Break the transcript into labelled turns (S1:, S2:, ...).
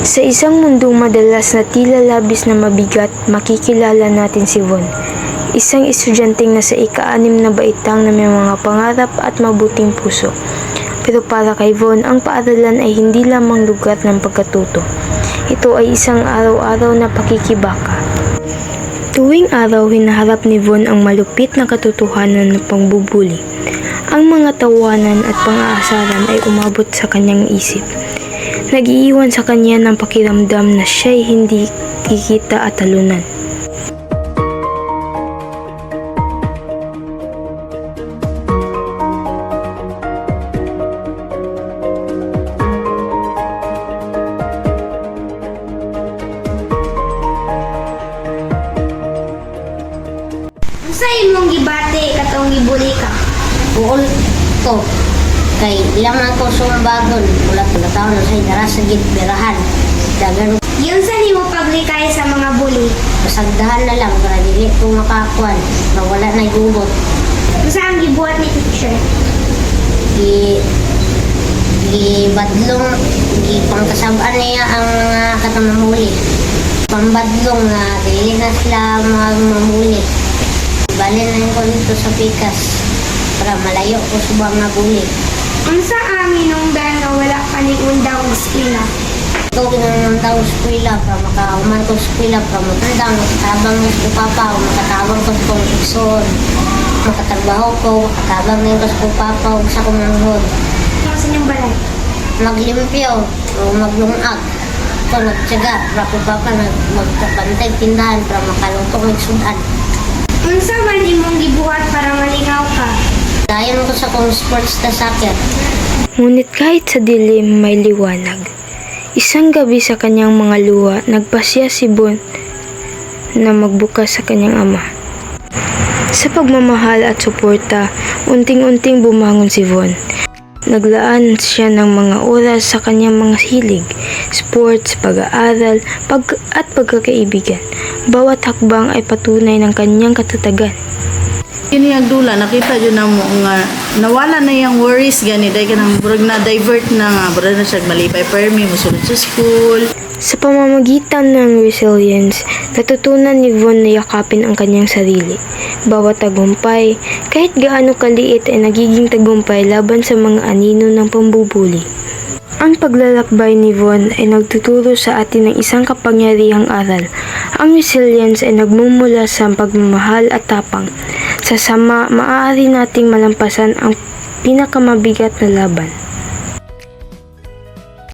S1: Sa isang mundong madalas na tila labis na mabigat, makikilala natin si Von. Isang estudyanteng nasa ika-anim na baitang na may mga pangarap at mabuting puso. Pero para kay Von, ang paaralan ay hindi lamang lugar ng pagkatuto. Ito ay isang araw-araw na pakikibaka. Tuwing araw, hinaharap ni Von ang malupit na katotohanan ng pangbubuli. Ang mga tawanan at pang-aasaran ay umabot sa kanyang isip. Nag-iiwan sa kanya ng pakiramdam na siya'y hindi kikita at talunan.
S2: Unsa imong gibati katong gibuli ka?
S3: Buol to. Kay ilang man ko sumbagon. Wala ko taon na sa dara sa gitbirahan. Dagan
S2: Yun sa nimo paglikay sa mga bully.
S3: pasagdahan na lang para dili ko makakuan. Na wala na gubot.
S2: Unsa ang gibuhat ni teacher?
S3: Di di badlong di pangkasabaan niya ang mga katamamuli. Pambadlong na dili na sila magmamuli. Balin na ko dito sa pikas para malayo ko sa mga buli.
S2: Unsa ang hinungdan nga wala ka ni undang eskwela?
S3: Ito kinanong daw eskwela para makauman ko eskwela para matandang makatabang na sa papa makatabang ko kong ikson. Makatrabaho ko, makatabang na ko papa sa kong manghod.
S2: Ano sa inyong balay?
S3: Maglimpyo o maglungag. Ito nagtsaga para ko papa nag magkapantay tindahan para makalutong nagsudan.
S2: Unsa man imong gibuhat para malingaw ka?
S3: Dayon ko sa kong sports na soccer.
S1: Ngunit kahit sa dilim may liwanag. Isang gabi sa kanyang mga luha, nagpasya si Bon na magbukas sa kanyang ama. Sa pagmamahal at suporta, unting-unting bumangon si Von. Naglaan siya ng mga oras sa kanyang mga hilig, sports, pag-aaral, pag at pagkakaibigan. Bawat hakbang ay patunay ng kanyang katatagan.
S4: Kini ang dula nakita jud na mo nga nawala na yung worries gani dahil ka nang burag na divert na nga burag na siya malipay permi musulod sa school
S1: Sa pamamagitan ng resilience, natutunan ni Von na yakapin ang kanyang sarili. Bawat tagumpay, kahit gaano kaliit ay nagiging tagumpay laban sa mga anino ng pambubuli. Ang paglalakbay ni Von ay nagtuturo sa atin ng isang kapangyarihang aral. Ang resilience ay nagmumula sa pagmamahal at tapang. Sa sama, maaari nating malampasan ang pinakamabigat na laban.